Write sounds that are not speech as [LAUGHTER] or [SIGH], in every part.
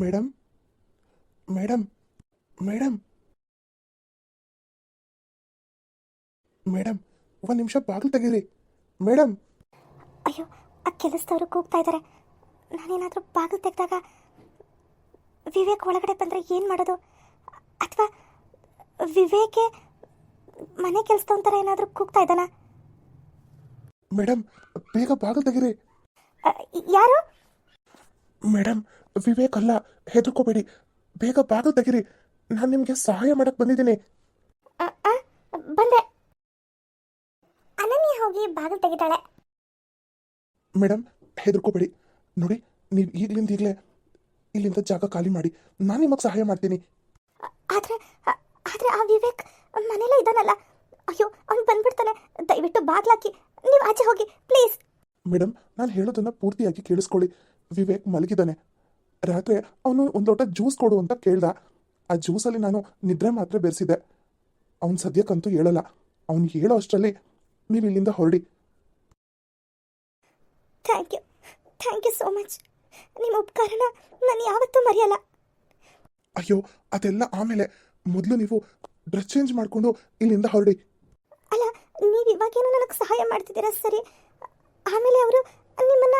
Madam? Madam? Madam? Madam ಒಂದು ನಿಮಿಷ ಬಾಗಿಲು ತೆಗೀರಿ. ಮೇಡಮ್! ಅಯ್ಯೋ ಆ ಕೆಲಸದವರು ಕೂಗ್ತಾ ಇದ್ದಾರೆ ನಾನೇನಾದರೂ ಬಾಗಿಲು ತೆಗೆದಾಗ ವಿವೇಕ್ ಒಳಗಡೆ ಬಂದರೆ ಏನು ಮಾಡೋದು? ಅಥವಾ ವಿವೇಕೆ ಮನೆ ಕೆಲಸದವನ ಥರ ಏನಾದರೂ ಕೂಗ್ತಾ ಇದ್ದಾನ? ಮೇಡಮ್ ಬೇಗ ಬಾಗಿಲು ತೆಗೀರಿ. ಯಾರು? ಮೇಡಮ್ ವಿವೇಕ್ ಅಲ್ಲ ಹೆದರ್ಕೋಬೇಡಿ. ಬೇಗ ಬಾಗಿಲು ತೆಗಿರಿ. ನಾನು ನಿಮಗೆ ಸಹಾಯ ಮಾಡಕ್ ಬಂದಿದ್ದೀನಿ. ಬಂದೆ. ಅನನ್ಯ ಹೋಗಿ ಬಾಗಿಲು ತೆಗಿತಾಳೆ. ಮೇಡಮ್ ಹೆದರ್ಕೋಬೇಡಿ. ನೋಡಿ ನೀವು ಈಗಲಿಂದ ಈಗಲೇ ಇಲ್ಲಿಂದ ಜಾಗ ಖಾಲಿ ಮಾಡಿ ನಾನು ನಿಮಗೆ ಸಹಾಯ ಮಾಡ್ತೀನಿ. ಆದ್ರೆ ಆದ್ರೆ ಆ ವಿವೇಕ್ ಮನೇಲೇ ಇದ್ದಾನಲ್ಲ. ಅಯ್ಯೋ ಅವ್ನು ಬಂದ್ಬಿಡ್ತಾನೆ. ದಯವಿಟ್ಟು ಬಾಗ್ಲಾಕಿ ನೀವು ಆಚೆ ಹೋಗಿ ಪ್ಲೀಸ್. ಮೇಡಮ್ ನಾನು ಹೇಳೋದನ್ನ ಪೂರ್ತಿಯಾಗಿ ಕೇಳಿಸ್ಕೊಳ್ಳಿ. ವಿವೇಕ್ ಮಲಗಿದ್ದಾನೆ. ರಾತ್ರಿ ಅವನು ಒಂದು ಲೋಟ ಜ್ಯೂಸ್ ಕೊಡು ಅಂತ ಕೇಳ್ದ. ಆ ಜ್ಯೂಸಲ್ಲಿ ನಾನು ನಿದ್ರೆ ಮಾತ್ರ ಬೆರೆಸಿದೆ ಅವನು ಸದ್ಯಕ್ಕಂತೂ ಹೇಳಲ್ಲ. ಅವನು ಹೇಳೋ ಅಷ್ಟರಲ್ಲಿ ನೀವು ಇಲ್ಲಿಂದ ಹೊರಡಿ. Thank you. Thank you so much. ನಿಮ್ಮ ಉಪಕಾರನ ನಾನು ಯಾವತ್ತೂ ಮರೆಯಲ್ಲ. ಅಯ್ಯೋ ಅದೆಲ್ಲ ಆಮೇಲೆ. ಮೊದಲು ನೀವು ಡ್ರೆಸ್ ಚೇಂಜ್ ಮಾಡಿಕೊಂಡು ಇಲ್ಲಿಂದ ಹೊರಡಿ. ಅಲ್ಲ ನೀವು ಇವಾಗೇನೋ ನನಗೆ ಸಹಾಯ ಮಾಡ್ತಿದ್ದೀರಾ ಸರಿ? ಆಮೇಲೆ ಅವರು ನಿಮ್ಮನ್ನ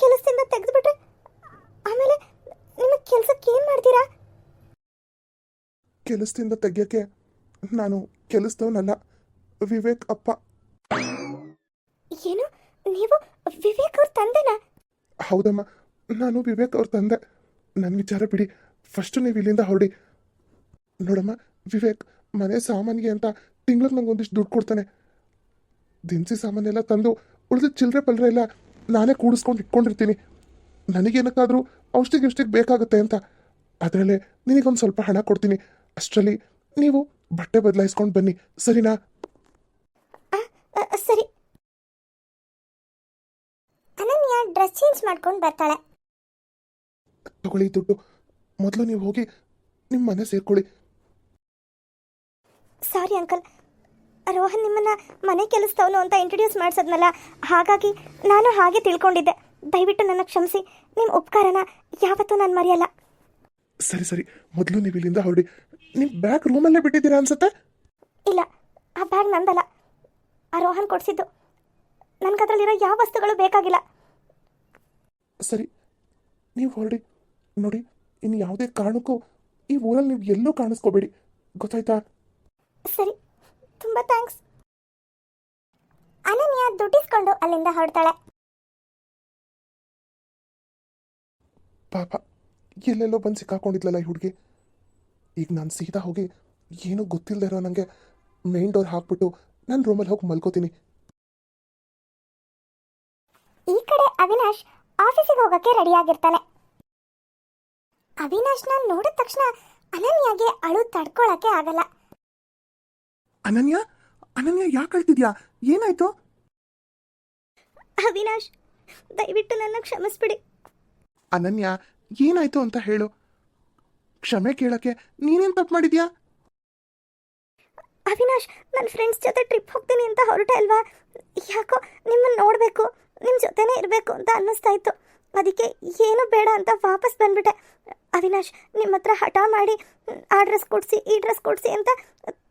ಕೆಲಸದಿಂದ ತೆಗೆದುಬಿಟ್ರೆ? ಆಮೇಲೆ ನಿಮ್ಮ ಕೆಲಸಕ್ಕೆ ಏನು ಮಾಡ್ತೀರಾ? ಕೆಲಸದಿಂದ ತೆಗಿಯೋಕ್ಕೆ ನಾನು ಕೆಲಸದವನಲ್ಲ. ವಿವೇಕ್ ಅಪ್ಪ. ಏನು? ನೀವು ವಿವೇಕ್ ಅವ್ರ ತಂದೆನಾ? ಹೌದಮ್ಮ ನಾನು ವಿವೇಕ್ ಅವ್ರ ತಂದೆ. ನನ್ನ ವಿಚಾರ ಬಿಡಿ. ಫಸ್ಟ್ ನೀವು ಇಲ್ಲಿಂದ ಹೊರಡಿ. ನೋಡಮ್ಮ ವಿವೇಕ್ ಮನೆ ಸಾಮಾನಿಗೆ ಅಂತ ತಿಂಗ್ಳಿಗೆ ನಂಗೆ ಒಂದಿಷ್ಟು ದುಡ್ಡು ಕೊಡ್ತಾನೆ. ದಿನಸಿ ಸಾಮಾನೆಲ್ಲ ತಂದು ಉಳಿದ ಚಿಲ್ಲರೆ ಪಲ್ಲರೆ ಎಲ್ಲ ನಾನೇ ಕೂಡಿಸ್ಕೊಂಡು ಇಟ್ಕೊಂಡಿರ್ತೀನಿ. ನನಗೇನಕ್ಕಾದರೂ ಔಷಧಿ ಗಿಷ್ಟಿಗೆ ಬೇಕಾಗುತ್ತೆ ಅಂತ. ಅದರಲ್ಲೇ ನಿನಗೊಂದು ಸ್ವಲ್ಪ ಹಣ ಕೊಡ್ತೀನಿ. ಅಷ್ಟರಲ್ಲಿ ನೀವು ಬಟ್ಟೆ ಬದಲಾಯಿಸ್ಕೊಂಡು ಬನ್ನಿ. ಸರಿನಾ? ಸರಿ. ಅನನ್ಯ ಡ್ರೆಸ್ ಚೇಂಜ್ ಮಾಡ್ಕೊಂಡು ಬರ್ತಾಳೆ. ತಗೊಳ್ಳಿ ದುಡ್ಡು. ಮೊದಲು ನೀವು ಹೋಗಿ ನಿಮ್ಮ ಮನೆ ಸೇರ್ಕೊಳ್ಳಿ. Sorry uncle. ರೋಹನ್ ನಿಮ್ಮನ್ನ ಮನೆ ಕೆಲಸದವನು ಅಂತ ಇಂಟ್ರೊಡ್ಯೂಸ್ ಮಾಡಿಸದ್ನಲ್ಲ. ಹಾಗಾಗಿ ನಾನು ಹಾಗೆ ತಿಳ್ಕೊಂಡಿದ್ದೆ. ದಯವಿಟ್ಟು ನನ್ನ ಕ್ಷಮಿಸಿ. ನಿಮ್ಮ ಉಪಕಾರನ ಯಾವತ್ತೂ ನಾನು ಮರೆಯಲ್ಲ. ಸರಿ ಸರಿ. ಮೊದಲು ನೀವು ಇಲ್ಲಿಂದ ಹೊರಡಿ. ನಿಮ್ಮ ಬ್ಯಾಗ್ ರೂಮಲ್ಲೇ ಬಿಟ್ಟಿದ್ದೀರಾ ಅನ್ಸುತ್ತೆ? ಇಲ್ಲ ಆ ಬ್ಯಾಗ್ ನಂದಲ್ಲ. ಆ ರೋಹನ್ ಕೊಡಿಸಿದ್ದು. ನನಗದ್ರಲ್ಲಿರೋ ಯಾವ ವಸ್ತುಗಳು ಬೇಕಾಗಿಲ್ಲ. ಸರಿ. ನೀವು ಹೊರಡಿ. ನೋಡಿ ಇನ್ನು ಯಾವುದೇ ಕಾರಣಕ್ಕೂ ಈ ಊರಲ್ಲಿ ನೀವು ಎಲ್ಲೂ ಕಾಣಿಸ್ಕೋಬೇಡಿ. ಗೊತ್ತಾಯ್ತಾ? ಸರಿ. ತುಂಬ ಥ್ಯಾಂಕ್ಸ್ ಅನನ್ಯ ದುಡ್ಡಿಸ್ಕೊಂಡು ಅಲ್ಲಿಂದ ಹೊರಡ್ತಾಳೆ. ಪಾಪ ಎಲ್ಲೆಲ್ಲೋ ಬಂದು ಸಿಕ್ಕಾಕೊಂಡಿದ್ಲಲ್ಲ ಈ ಹುಡುಗಿ? ಈಗ ನಾನು ಸೀದಾ ಹೋಗಿ ಏನೂ ಗೊತ್ತಿಲ್ಲದೆ ಇರೋ ನನಗೆ ಮೇನ್ ಡೋರ್ ಹಾಕ್ಬಿಟ್ಟು ನನ್ನ ರೂಮಲ್ಲಿ ಹೋಗಿ ಮಲ್ಕೋತೀನಿ. ಈ ಕಡೆ ಅವಿನಾಶ್ ಆಫೀಸಿಗೆ ಹೋಗಕ್ಕೆ ರೆಡಿಯಾಗಿರ್ತಾನೆ ಅವಿನಾಶ್ನ ನೋಡಿದ ತಕ್ಷಣ ಅನನ್ಯಾಗೆ ಅಳು ತಡ್ಕೊಳಕ್ಕೆ ಆಗಲ್ಲ. ಅನನ್ಯ? ಅನನ್ಯ ಯಾಕೆ ಅಳ್ತಿದ್ಯಾ? ಏನಾಯ್ತು? ಅವಿನಾಶ್ ದಯವಿಟ್ಟು ನನ್ನ ಕ್ಷಮಿಸ್ಬಿಡಿ. ಅನನ್ಯ, ಏನಾಯ್ತು ಅಂತ ಹೇಳು. ಕ್ಷಮೆ ಕೇಳಕ್ಕೆ ನೀನೇನ್ ತಪ್ಪು ಮಾಡಿದ್ಯಾ? ಅವಿನಾಶ್ ನನ್ನ ಫ್ರೆಂಡ್ಸ್ ಜೊತೆ ಟ್ರಿಪ್ ಹೋಗ್ತೀನಿ ಅಂತ ಹೊರಟೆ ಅಲ್ವಾ? ಯಾಕೋ ನಿಮ್ಮನ್ನು ನೋಡಬೇಕು ನಿಮ್ಮ ಜೊತೆನೇ ಇರಬೇಕು ಅಂತ ಅನ್ನಿಸ್ತಾ ಇತ್ತು. ಅದಕ್ಕೆ ಏನು ಬೇಡ ಅಂತ ವಾಪಸ್ ಬಂದ್ಬಿಟ್ಟೆ. ಅವಿನಾಶ್ ನಿಮ್ಮ ಹತ್ರ ಹಠ ಮಾಡಿ, ಆ ಡ್ರೆಸ್ ಕೊಡಿಸಿ, ಈ ಡ್ರೆಸ್ ಕೊಡಿಸಿ ಅಂತ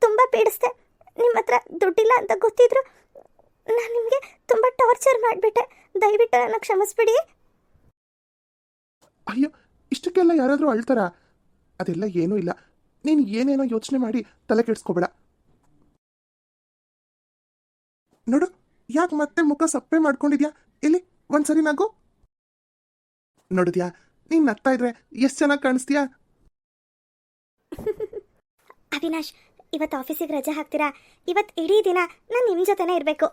ತುಂಬ ಪೀಡಿಸ್ದೆ. ನಿಮ್ಮ ಹತ್ರ ದುಡ್ಡಿಲ್ಲ ಅಂತ ಗೊತ್ತಿದ್ರು, ನಾನು ನಿಮಗೆ ತುಂಬ ಟಾರ್ಚರ್ ಮಾಡಿಬಿಟ್ಟೆ. ದಯವಿಟ್ಟು ನನ್ನ ಕ್ಷಮಿಸ್ಬಿಡಿ. ಅಯ್ಯೋ ಇಷ್ಟಕ್ಕೆಲ್ಲ ಯಾರಾದರೂ ಅಳ್ತಾರಾ? ಅದೆಲ್ಲ ಏನೂ ಇಲ್ಲ. ನೀನು ಏನೇನೋ ಯೋಚನೆ ಮಾಡಿ ತಲೆ ಕೆಡಿಸ್ಕೋಬೇಡ. ನೋಡು ಯಾಕೆ ಮತ್ತೆ ಮುಖ ಸಪ್ಪೆ ಮಾಡ್ಕೊಂಡಿದ್ಯಾ? ಇಲ್ಲಿ ಒಂದ್ಸರಿ ನಗು. ನೋಡಿದ್ಯಾ ನೀನ್ ನಗ್ತಾ ಇದ್ರೆ ಎಷ್ಟು ಚೆನ್ನಾಗಿ ಕಾಣಿಸ್ತೀಯಾ? [LAUGHS] ಅವಿನಾಶ್ ಇವತ್ತು ಆಫೀಸಿಗೆ ರಜೆ ಹಾಕ್ತೀರಾ? ಇವತ್ತು ಇಡೀ ದಿನ ನಾನು ನಿಮ್ಮ ಜೊತೆನೇ ಇರಬೇಕು.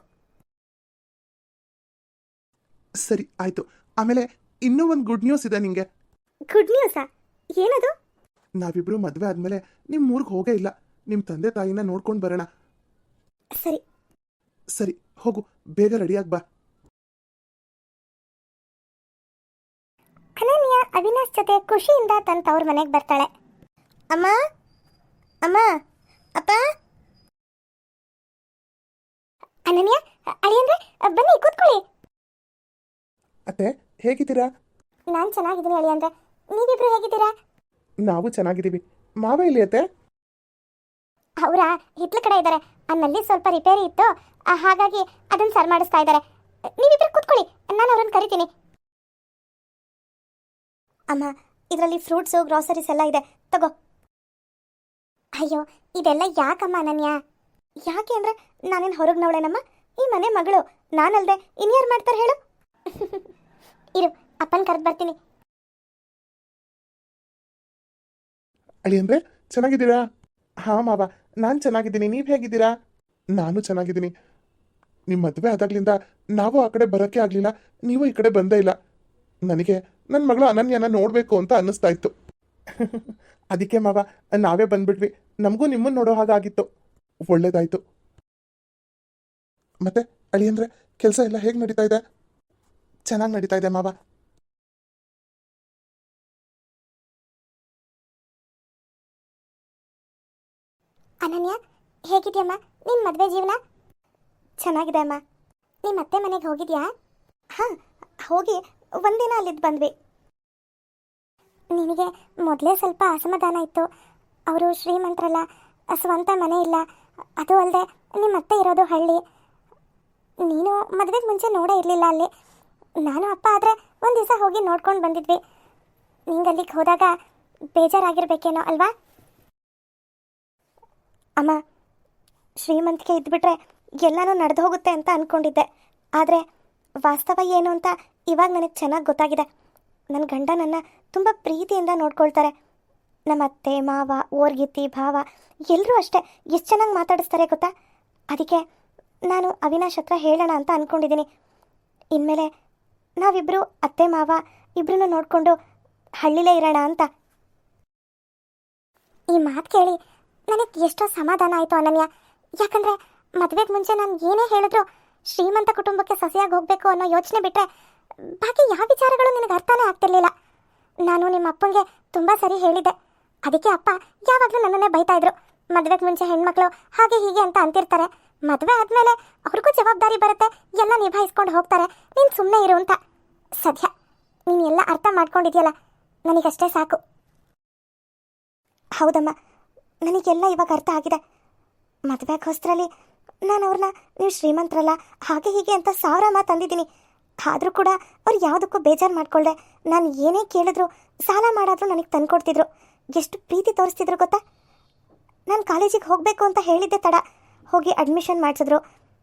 ಸರಿ ಆಯ್ತು. ಆಮೇಲೆ ಇನ್ನೂ ಒಂದು ಗುಡ್ ನ್ಯೂಸ್ ಇದೆ ನಿಂಗೆ. ಗುಡ್ ನ್ಯೂಸಾ ಏನದು? ನಾವಿಬ್ರು ಮದುವೆ ಆದ್ಮೇಲೆ ನಿಮ್ ಊರ್ಗ್ ಹೋಗೇ ಇಲ್ಲ. ನಿಮ್ ತಂದೆ ತಾಯಿನ ನೋಡ್ಕೊಂಡ್ ಬರೋಣ. ಸರಿ. ಸರಿ ಹೋಗು. ಬೇಗ ರೆಡಿಯಾಗಿ ಬಾ. ಅನನ್ಯ ಅವಿನಾಶ್ ಜೊತೆ ಖುಷಿಯಿಂದ ತನ್ನ ತವ್ರ ಮನೆಗೆ ಬರ್ತಾಳೆ. ಅಮ್ಮ? ಅಮ್ಮ? ಅಪ್ಪ? ಅನನ್ಯ ಅಳಿಯಂದ್ರೆ ಬನ್ನಿ ಕೂತ್ಕೊಳ್ಳಿ. ಅತ್ತೆ ಹೇಗಿದ್ದೀರಾ? ನಾನು ಚೆನ್ನಾಗಿದ್ದೀನಿ ಅಳಿಯಂದ್ರೆ ನೀವಿಬ್ರು ಹೇಗಿದ್ದೀರಾ? ನಾವು ಚೆನ್ನಾಗಿದ್ದೀವಿ. ಮಾವ ಇಲ್ಲಿ ಅತ್ತೆ? ಅವರ ಹಿತ್ಲ ಕಡೆ ಇದ್ದಾರೆ. ಅಲ್ಲಿ ಸ್ವಲ್ಪ ರಿಪೇರಿ ಇತ್ತು. ಆ, ಹಾಗಾಗಿ ಅದನ್ನ ಸರ್ ಮಾಡಿಸ್ತಾ ಇದ್ದಾರೆ. ನೀವಿಬ್ರು ಕೂತ್ಕೊಳ್ಳಿ. ನಾನು ಅವ್ರನ್ನ ಕರಿತೀನಿ. ಅಮ್ಮ ಇದರಲ್ಲಿ ಫ್ರೂಟ್ಸು ಗ್ರಾಸರೀಸ್ ಎಲ್ಲ ಇದೆ. ತಗೋ. ಅಯ್ಯೋ ಇದೆಲ್ಲ ಯಾಕಮ್ಮ ಅನನ್ಯ? ಯಾಕೆ ಅಂದ್ರೆ ನಾನೇನು ಹೊರಗೆ ನೋಡೇನಮ್ಮ ಈ ಮನೆ ಮಗಳು. ನಾನಲ್ದೆ ಇನ್ಯಾರು ಮಾಡ್ತಾರೆ ಹೇಳು? [LAUGHS] ಕರೆದು ಬರ್ತೀನಿ. ಅಳಿ ಅಂದ್ರೆ ಚೆನ್ನಾಗಿದ್ದೀರಾ? ಹಾ, ಮಾವ, ನಾನು ಚೆನ್ನಾಗಿದ್ದೀನಿ. ನೀವು ಹೇಗಿದ್ದೀರಾ? ನಾನು ಚೆನ್ನಾಗಿದ್ದೀನಿ. ನಿಮ್ಮ ಮದುವೆ ಆದಾಗ್ಲಿಂದ ನಾವು ಆ ಕಡೆ ಬರೋಕ್ಕೆ ಆಗಲಿಲ್ಲ. ನೀವು ಈ ಕಡೆ ಬಂದೇ ಇಲ್ಲ. ನನಗೆ ನನ್ನ ಮಗಳು ಅನನ್ಯನ ನೋಡಬೇಕು ಅಂತ ಅನ್ನಿಸ್ತಾ ಇತ್ತು. [LAUGHS] ಅದಕ್ಕೆ ಮಾವ, ನಾವೇ ಬಂದ್ಬಿಟ್ವಿ. ನಮಗೂ ನಿಮ್ಮನ್ನು ನೋಡೋ ಹಾಗಾಗಿತ್ತು ಒಳ್ಳೇದಾಯ್ತು. ಮತ್ತೆ ಅಳಿ ಅಂದ್ರೆ ಕೆಲಸ ಎಲ್ಲ ಹೇಗೆ ನಡೀತಾ ಇದೆ? ಚೆನ್ನಾಗಿ ನಡೀತಾ ಇದೆ ಮಾವ. ಅನನ್ಯ, ಹೇಗಿದೆಯಮ್ಮ? ನಿನ್ನ ಮದುವೆ ಜೀವನ? ಚೆನ್ನಾಗಿದೆ ಅಮ್ಮ. ನಿಮ್ಮ ಅತ್ತೆ ಮನೆಗೆ ಹೋಗಿದ್ಯಾ? ಹಾಂ, ಹೋಗಿ ಒಂದಿನ ಅಲ್ಲಿದ್ದು ಬಂದ್ವಿ. ನಿನಗೆ ಮೊದಲೇ ಸ್ವಲ್ಪ ಅಸಮಾಧಾನ ಇತ್ತು. ಅವರು ಶ್ರೀಮಂತರಲ್ಲ, ಸ್ವಂತ ಮನೆ ಇಲ್ಲ. ಅದು ಅಲ್ಲದೆ ನಿಮ್ಮ ಅತ್ತೆ ಇರೋದು ಹಳ್ಳಿ. ನೀನು ಮದುವೆಗೆ ಮುಂಚೆ ನೋಡೇ ಇರಲಿಲ್ಲ ಅಲ್ಲಿ. ನಾನು ಅಪ್ಪ ಆದರೆ ಒಂದು ದಿವಸ ಹೋಗಿ ನೋಡ್ಕೊಂಡು ಬಂದಿದ್ವಿ. ನಿಂಗೆ ಅಲ್ಲಿಗೆ ಹೋದಾಗ ಬೇಜಾರಾಗಿರ್ಬೇಕೇನೋ ಅಲ್ವಾ? ಅಮ್ಮ, ಶ್ರೀಮಂತಿಕೆ ಇದ್ಬಿಟ್ರೆ ಎಲ್ಲನೂ ನಡೆದು ಹೋಗುತ್ತೆ ಅಂತ ಅಂದ್ಕೊಂಡಿದ್ದೆ ಆದರೆ ವಾಸ್ತವ ಏನು ಅಂತ ಇವಾಗ ನನಗೆ ಚೆನ್ನಾಗಿ ಗೊತ್ತಾಗಿದೆ. ನನ್ನ ಗಂಡ ನನ್ನ ತುಂಬ ಪ್ರೀತಿಯಿಂದ ನೋಡ್ಕೊಳ್ತಾರೆ. ನಮ್ಮ ಅತ್ತೆ, ಮಾವ, ಓರ್ಗಿತ್ತಿ, ಭಾವ ಎಲ್ಲರೂ ಅಷ್ಟೇ ಎಷ್ಟು ಚೆನ್ನಾಗಿ ಮಾತಾಡಿಸ್ತಾರೆ ಗೊತ್ತಾ? ಅದಕ್ಕೆ ನಾನು ಅವಿನಾಶ್ ಹತ್ರ ಹೇಳೋಣ ಅಂತ ಅಂದ್ಕೊಂಡಿದ್ದೀನಿ ಇನ್ಮೇಲೆ ನಾವಿಬ್ಬರು ಅತ್ತೆ, ಮಾವ ಇಬ್ಬರನ್ನು ನೋಡಿಕೊಂಡು ಹಳ್ಳಿಲೇ ಇರೋಣ ಅಂತ. ಈ ಮಾತು ಕೇಳಿ ನನಗೆ ಎಷ್ಟೋ ಸಮಾಧಾನ ಆಯಿತು ಅನನ್ಯ. ಯಾಕಂದ್ರೆ ಮದುವೆಗೆ ಮುಂಚೆ ನಾನು ಏನೇ ಹೇಳಿದ್ರು ಶ್ರೀಮಂತ ಕುಟುಂಬಕ್ಕೆ ಸಸಿಯಾಗಿ ಹೋಗಬೇಕು ಅನ್ನೋ ಯೋಚನೆ ಬಿಟ್ಟರೆ ಬಾಕಿ ಯಾವ ವಿಚಾರಗಳು ನಿನಗೆ ಅರ್ಥನೇ ಆಗ್ತಿರ್ಲಿಲ್ಲ. ನಾನು ನಿಮ್ಮ ಅಪ್ಪಂಗೆ ತುಂಬ ಸರಿ ಹೇಳಿದ್ದೆ. ಅದಕ್ಕೆ ಅಪ್ಪ ಯಾವಾಗಲೂ ನನ್ನನ್ನೇ ಬೈತಾ ಇದ್ರು. ಮದುವೆಗೆ ಮುಂಚೆ ಹೆಣ್ಮಕ್ಳು ಹಾಗೆ ಹೀಗೆ ಅಂತ ಅಂತಿರ್ತಾರೆ. ಮದುವೆ ಆದಮೇಲೆ ಅವ್ರಿಗೂ ಜವಾಬ್ದಾರಿ ಬರುತ್ತೆ, ಎಲ್ಲ ನಿಭಾಯಿಸ್ಕೊಂಡು ಹೋಗ್ತಾರೆ. ನೀನು ಸುಮ್ಮನೆ ಇರು ಅಂತ. ಸದ್ಯ ನೀನು ಎಲ್ಲ ಅರ್ಥ ಮಾಡ್ಕೊಂಡಿದ್ಯಲ್ಲ, ನನಗಷ್ಟೇ ಸಾಕು. ಹೌದಮ್ಮ. ನನಗೆಲ್ಲ ಇವಾಗ ಅರ್ಥ ಆಗಿದೆ. ಮದುವೆಗೋಸ್ಕರಲ್ಲಿ ನಾನು ಅವ್ರನ್ನ ನೀವು ಶ್ರೀಮಂತರಲ್ಲ, ಹಾಗೆ ಹೀಗೆ ಅಂತ ಸಾವಿರ ಮಾತು ಅಂದಿದ್ದೀನಿ. ಆದರೂ ಕೂಡ ಅವ್ರು ಯಾವುದಕ್ಕೂ ಬೇಜಾರು ಮಾಡಿಕೊಳ್ಳೆ ನಾನು ಏನೇ ಕೇಳಿದ್ರು, ಸಾಲ ಮಾಡಾದರೂ ನನಗೆ ತಂದುಕೊಡ್ತಿದ್ರು. ಎಷ್ಟು ಪ್ರೀತಿ ತೋರಿಸ್ತಿದ್ರು ಗೊತ್ತಾ? ನಾನು ಕಾಲೇಜಿಗೆ ಹೋಗಬೇಕು ಅಂತ ಹೇಳಿದ್ದೆ ತಡ. ಹೋಗಿ ಅಡ್ಮಿಷನ್ ಮಾಡಿಸಿದ್ರು.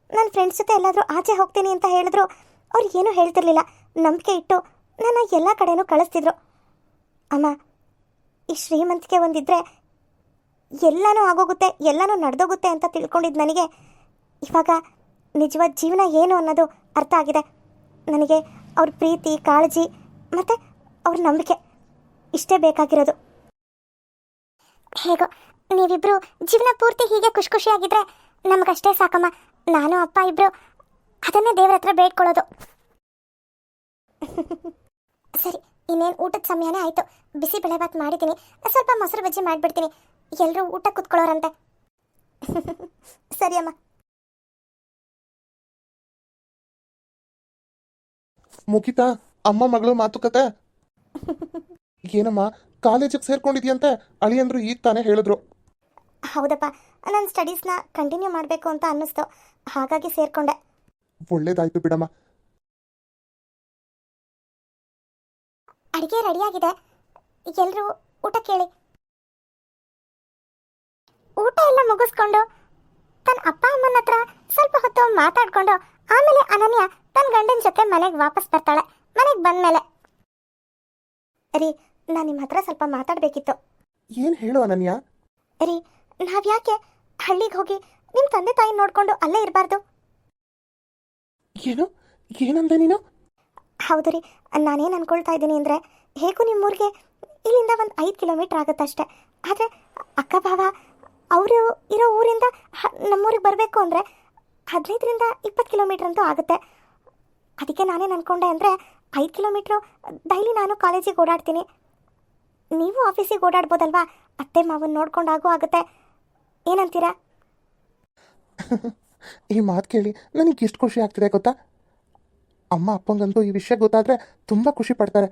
ನನ್ನ ಫ್ರೆಂಡ್ಸ್ ಜೊತೆ ಎಲ್ಲಾದರೂ ಆಚೆ ಹೋಗ್ತೀನಿ ಅಂತ ಹೇಳಿದ್ರು. ಅವ್ರು ಏನೂ ಹೇಳ್ತಿರ್ಲಿಲ್ಲ. ನಂಬಿಕೆ ಇಟ್ಟು ನನ್ನ ಎಲ್ಲ ಕಡೆನೂ ಕಳಿಸ್ತಿದ್ರು. ಅಮ್ಮ, ಈ ಶ್ರೀಮಂತಿಕೆ ಒಂದಿದ್ರೆ ಎಲ್ಲನೂ ಆಗೋಗುತ್ತೆ, ಎಲ್ಲನೂ ನಡೆದೋಗುತ್ತೆ ಅಂತ ತಿಳ್ಕೊಂಡಿದ್ದು ನನಗೆ. ಇವಾಗ ನಿಜವಾದ ಜೀವನ ಏನು ಅನ್ನೋದು ಅರ್ಥ ಆಗಿದೆ. ನನಗೆ ಅವ್ರ ಪ್ರೀತಿ, ಕಾಳಜಿ ಮತ್ತು ಅವ್ರ ನಂಬಿಕೆ ಇಷ್ಟೇ ಬೇಕಾಗಿರೋದು. ಹೇಗೋ, ನೀವಿಬ್ರು ಜೀವನ ಪೂರ್ತಿ ಹೀಗೆ ಖುಷಿ ಖುಷಿಯಾಗಿದ್ರೆ ನಮಗಷ್ಟೇ ಸಾಕಮ್ಮ. ನಾನು, ಅಪ್ಪ ಇಬ್ರು ಅದನ್ನೇ ದೇವ್ರ ಹತ್ರ ಬೇಡ್ಕೊಳ್ಳೋದು. ಸರಿ, ಇನ್ನೇನು ಊಟದ ಸಮಯನೇ ಆಯಿತು. ಬಿಸಿ ಬೆಳೆಭಾತ್ ಮಾಡಿದ್ದೀನಿ. ಸ್ವಲ್ಪ ಮೊಸರು ಬಜ್ಜಿ ಮಾಡಿಬಿಡ್ತೀನಿ. ಎಲ್ಲರೂ ಊಟ ಕುತ್ಕೊಳ್ಳೋರಂತೆ. ಸರಿ ಅಮ್ಮ ಮುಗಿತಾ ಅಮ್ಮ ಮಗಳು ಮಾತುಕತೆ? ಏನಮ್ಮ ಕಾಲೇಜಿಗೆ ಸೇರ್ಕೊಂಡಿದ್ಯಂತೆ? ಅಳಿಯಂದ್ರು ಈಗ ತಾನೇ ಹೇಳಿದ್ರು. ಹೌದಪ್ಪ ನನ್ನ ಸ್ಟಡೀಸ್ನ ಕಂಟಿನ್ಯೂ ಮಾಡಬೇಕು ಅಂತ ಅನ್ನಿಸ್ತು. ಹಾಗಾಗಿ ಸೇರ್ಕೊಂಡೆ. ಒಳ್ಳೇದಾಯ್ತು ಬಿಡಮ್ಮ. ಅಡುಗೆ ರೆಡಿಯಾಗಿದೆ ಎಲ್ಲರೂ ಊಟ ಕೇಳಿ. ಊಟ ಎಲ್ಲ ಮುಗಿಸ್ಕೊಂಡು ತನ್ನ ಅಪ್ಪ ಅಮ್ಮನ ಹತ್ರ ಸ್ವಲ್ಪ ಹೊತ್ತು ಮಾತಾಡ್ಕೊಂಡು ಆಮೇಲೆ ಅನನ್ಯ ತನ್ನ ಗಂಡನ ಜೊತೆ ಮನೆಗೆ ವಾಪಸ್ ಬರ್ತಾಳೆ. ಮನೆಗೆ ಬಂದ್ಮೇಲೆ. ರೀ ನಾನು ನಿಮ್ಮ ಹತ್ರ ಸ್ವಲ್ಪ ಮಾತಾಡಬೇಕಿತ್ತು. ಏನು ಹೇಳು ಅನನ್ಯ? ರೀ ನಾವ್ಯಾಕೆ ಹಳ್ಳಿಗೆ ಹೋಗಿ ನಿಮ್ಮ ತಂದೆ ತಾಯಿ ನೋಡ್ಕೊಂಡು ಅಲ್ಲೇ ಇರಬಾರ್ದು? ಏನು? ಏನಂದೆ ನೀನು? ಹೌದು ರೀ ನಾನೇನು ಅನ್ಕೊಳ್ತಾ ಇದ್ದೀನಿ ಅಂದರೆ ಹೇಗೂ ನಿಮ್ಮೂರಿಗೆ ಇಲ್ಲಿಂದ ಒಂದು ಐದು ಕಿಲೋಮೀಟ್ರ್ ಆಗುತ್ತಷ್ಟೆ. ಆದರೆ ಅಕ್ಕ ಭಾವ ಅವರು ಇರೋ ಊರಿಂದ ನಮ್ಮೂರಿಗೆ ಬರಬೇಕು ಅಂದರೆ ಹದಿನೈದರಿಂದ ಇಪ್ಪತ್ತು ಕಿಲೋಮೀಟ್ರ್ ಅಂತೂ ಆಗುತ್ತೆ. ಅದಕ್ಕೆ ನಾನೇನು ಅಂದ್ಕೊಂಡೆ ಅಂದರೆ ಐದು ಕಿಲೋಮೀಟ್ರು ಡೈಲಿ ನಾನು ಕಾಲೇಜಿಗೆ ಓಡಾಡ್ತೀನಿ. ನೀವು ಆಫೀಸಿಗೆ ಓಡಾಡ್ಬೋದಲ್ವಾ? ಅತ್ತೆ ಮಾವನ್ ನೋಡ್ಕೊಂಡಾಗೂ ಆಗುತ್ತೆ. ಏನಂತೀರಾ? [LAUGHS] ಈ ಮಾತು ಕೇಳಿ ನನಗೆ ಎಷ್ಟು ಖುಷಿ ಆಗ್ತಿದೆ ಗೊತ್ತಾ? ಅಮ್ಮ ಅಪ್ಪಂಗಂತೂ ಈ ವಿಷಯ ಗೊತ್ತಾದರೆ ತುಂಬ ಖುಷಿ ಪಡ್ತಾರೆ.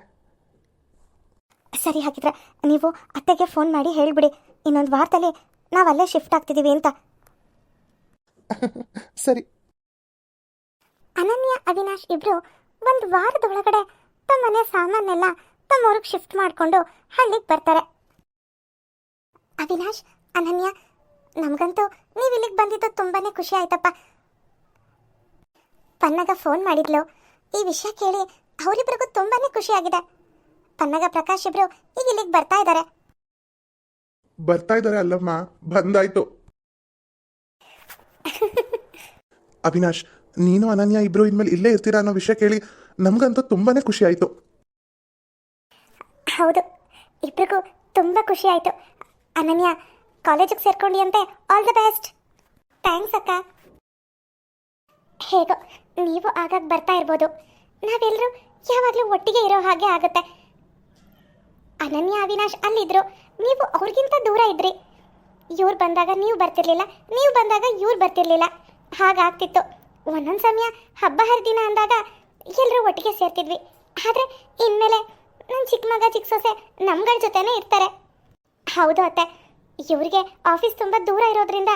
ಸರಿ ಹಾಗಿದ್ರೆ ನೀವು ಅತ್ತೆಗೆ ಫೋನ್ ಮಾಡಿ ಹೇಳಿಬಿಡಿ. ಇನ್ನೊಂದು ವಾರದಲ್ಲಿ ನಾವು ಅಲ್ಲೇ ಶಿಫ್ಟ್ ಆಗ್ತಿದ್ದೀವಿ ಅಂತ. [LAUGHS] ಸರಿ. ಅನನ್ಯ ಅವಿನಾಶ್ ಇಬ್ರು ಒಂದು ವಾರದೊಳಗಡೆ ತಮ್ಮ ಮನೆ ಸಾಮಾನೆಲ್ಲ ಊರಿಗೆ ಶಿಫ್ಟ್ ಮಾಡಿಕೊಂಡು ಹಳ್ಳಿಗೆ ಬರ್ತಾರೆ. ಅವಿನಾಶ್ ಅನನ್ಯ ನಮಗಂತೂ ನೀವು ಇಲ್ಲಿಗೆ ಬಂದಿದ್ದು ತುಂಬಾನೇ ಖುಷಿ ಆಯ್ತಪ್ಪ. ಪನ್ನಗ ಫೋನ್ ಮಾಡಿದ್ಲು. ಈ ವಿಷಯ ಕೇಳಿ ಅವರಿಬ್ರಿಗೂ ತುಂಬಾನೇ ಖುಷಿಯಾಗಿದೆ ಪನ್ನಗ ಪ್ರಕಾಶ್ ಇಬ್ರು ಈಗ ಇಲ್ಲಿಗೆ ಬರ್ತಾ ಇದ್ದಾರೆ ಬರ್ತಾ ಇದ್ದಾರೆ ಅಲ್ಲಮ್ಮ ಬಂದಾಯ್ತು. [LAUGHS] ಅವಿನಾಶ್ ನೀನು ಅನನ್ಯ ಇಬ್ರು ಇನ್ಮೇಲೆ ಇಲ್ಲೇ ಇರ್ತೀರಾ ಅನ್ನೋ ವಿಷಯ ಕೇಳಿ ನಮ್ಗಂತೂ ತುಂಬಾನೇ ಖುಷಿ ಆಯ್ತು ಹೌದು ಇಬ್ರಿಗೂ ತುಂಬಾ ಖುಷಿ ಆಯ್ತು ಅನನ್ಯ ಕಾಲೇಜಿಗೆ ಸೇರ್ಕೊಂಡಿ ಅಂತೆ ಆಲ್ ದ ಬೆಸ್ಟ್ ಥ್ಯಾಂಕ್ಸ್ ಅಕ್ಕ. ಹೇಗೋ ನೀವು ಆಗಾಗ ಬರ್ತಾ ಇರ್ಬೋದು. ನಾವೆಲ್ಲರೂ ಯಾವಾಗಲೂ ಒಟ್ಟಿಗೆ ಇರೋ ಹಾಗೆ ಆಗುತ್ತೆ. ಅನನ್ಯ ಅವಿನಾಶ್ ಅಲ್ಲಿದ್ರು. ನೀವು ಅವ್ರಿಗಿಂತ ದೂರ ಇದ್ರಿ. ಇವ್ರು ಬಂದಾಗ ನೀವು ಬರ್ತಿರ್ಲಿಲ್ಲ, ನೀವು ಬಂದಾಗ ಇವ್ರು ಬರ್ತಿರ್ಲಿಲ್ಲ. ಹಾಗಾಗ್ತಿತ್ತು. ಒಂದೊಂದು ಸಮಯ ಹಬ್ಬ ಹರಿದಿನ ಅಂದಾಗ ಎಲ್ಲರೂ ಒಟ್ಟಿಗೆ ಸೇರ್ತಿದ್ವಿ. ಆದರೆ ಇನ್ಮೇಲೆ ನನ್ನ ಚಿಕ್ಕ ಮಗ ಚಿಕ್ಕ ಸೊಸೆ ನಮ್ಗಳ ಜೊತೆನೇ ಇರ್ತಾರೆ. ಹೌದು ಅತ್ತೆ. ಇವರಿಗೆ ಆಫೀಸ್ ತುಂಬ ದೂರ ಇರೋದ್ರಿಂದ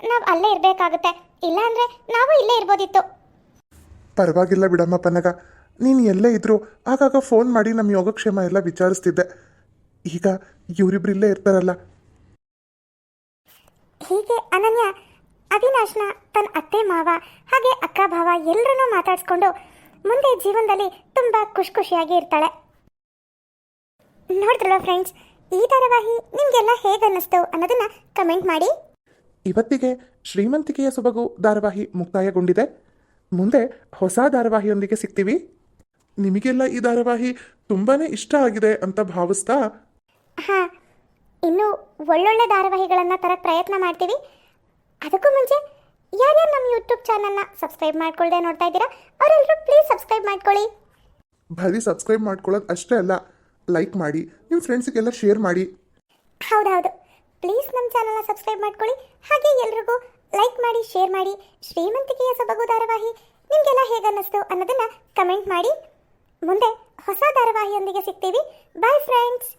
ನಾವು ಅಲ್ಲೇ ಇರಬೇಕಾಗುತ್ತೆ. ಇಲ್ಲಾಂದ್ರೆ ನಾವು ಇಲ್ಲೇ ಇರ್ಬೋದಿತ್ತು. ಪರವಾಗಿಲ್ಲ ಬಿಡಮ್ಮ ಪನ್ನಗ. ನೀನು ಎಲ್ಲೇ ಇದ್ರು ಆಗಾಗ ಫೋನ್ ಮಾಡಿ ನಮ್ಮ ಯೋಗಕ್ಷೇಮ ಎಲ್ಲ ವಿಚಾರಿಸ್ತಿದ್ದೆ. ಈಗ ಇವರಿಬ್ರು ಇಲ್ಲೇ ಇರ್ತಾರಲ್ಲ. ಹೀಗೆ ಅನನ್ಯ ಅವಿನಾಶ್ನ ತನ್ನ ಅತ್ತೆ ಮಾವ ಹಾಗೆ ಅಕ್ಕ ಭಾವ ಎಲ್ಲರನ್ನೂ ಮಾತಾಡಿಸ್ಕೊಂಡು ಮುಂದೆ ಜೀವನದಲ್ಲಿ ತುಂಬ ಖುಷಿ ಖುಷಿಯಾಗಿ ಇರ್ತಾಳೆ. ನೋಡಿದ್ರಲ್ಲ ಫ್ರೆಂಡ್ಸ್ ಈ ಧಾರಾವಾಹಿ ನಿಮಗೆಲ್ಲ ಹೇಗೆ ಅನ್ನಿಸ್ತು ಅನ್ನೋದನ್ನ ಕಮೆಂಟ್ ಮಾಡಿ. ಇವತ್ತಿಗೆ ಶ್ರೀಮಂತಿಕೆಯ ಸೊಬಗು ಧಾರಾವಾಹಿ ಮುಕ್ತಾಯಗೊಂಡಿದೆ. ಮುಂದೆ ಹೊಸ ಧಾರಾವಾಹಿಯೊಂದಿಗೆ ಸಿಗ್ತೀವಿ. ನಿಮಗೆಲ್ಲ ಈ ಧಾರಾವಾಹಿ ತುಂಬಾನೇ ಇಷ್ಟ ಆಗಿದೆ ಅಂತ ಭಾವಿಸ್ತಾ ಹಾಂ ಇನ್ನು ಒಳ್ಳೊಳ್ಳೆ ಧಾರಾವಾಹಿಗಳನ್ನು ತರಕ್ಕೆ ಪ್ರಯತ್ನ ಮಾಡ್ತೀವಿ. ಅದಕ್ಕೂ ಮುಂಚೆ ಯಾರ್ಯಾರು ನಮ್ಮ ಯೂಟ್ಯೂಬ್ ಚಾನಲ್ನ ಸಬ್ಸ್ಕ್ರೈಬ್ ಮಾಡ್ಕೊಳ್ಳದೆ ನೋಡ್ತಾ ಇದ್ದೀರಾ ಅವರೆಲ್ಲರೂ ಪ್ಲೀಸ್ ಸಬ್ಸ್ಕ್ರೈಬ್ ಮಾಡ್ಕೊಳ್ಳಿ. ಬರೀ ಸಬ್ಸ್ಕ್ರೈಬ್ ಮಾಡ್ಕೊಳ್ಳೋದು ಅಷ್ಟೇ ಅಲ್ಲ ಲೈಕ್ ಮಾಡಿ ನಿಮ್ಮ ಫ್ರೆಂಡ್ಸಿಗೆಲ್ಲ ಶೇರ್ ಮಾಡಿ. ಹೌದೌದು ಪ್ಲೀಸ್ ನಮ್ಮ ಚಾನಲ್ನ ಸಬ್ಸ್ಕ್ರೈಬ್ ಮಾಡ್ಕೊಳ್ಳಿ ಹಾಗೆ ಎಲ್ರಿಗೂ ಲೈಕ್ ಮಾಡಿ ಶೇರ್ ಮಾಡಿ ಶ್ರೀಮಂತಿಕೆಯ ಸೊಬಗು ಧಾರಾವಾಹಿ ನಿಮಗೆಲ್ಲ ಹೇಗೆ ಅನ್ನಿಸ್ತು ಅನ್ನೋದನ್ನ ಕಮೆಂಟ್ ಮಾಡಿ. ಮುಂದೆ ಹೊಸ ಧಾರಾವಾಹಿಯೊಂದಿಗೆ ಸಿಗ್ತೀವಿ. Bye friends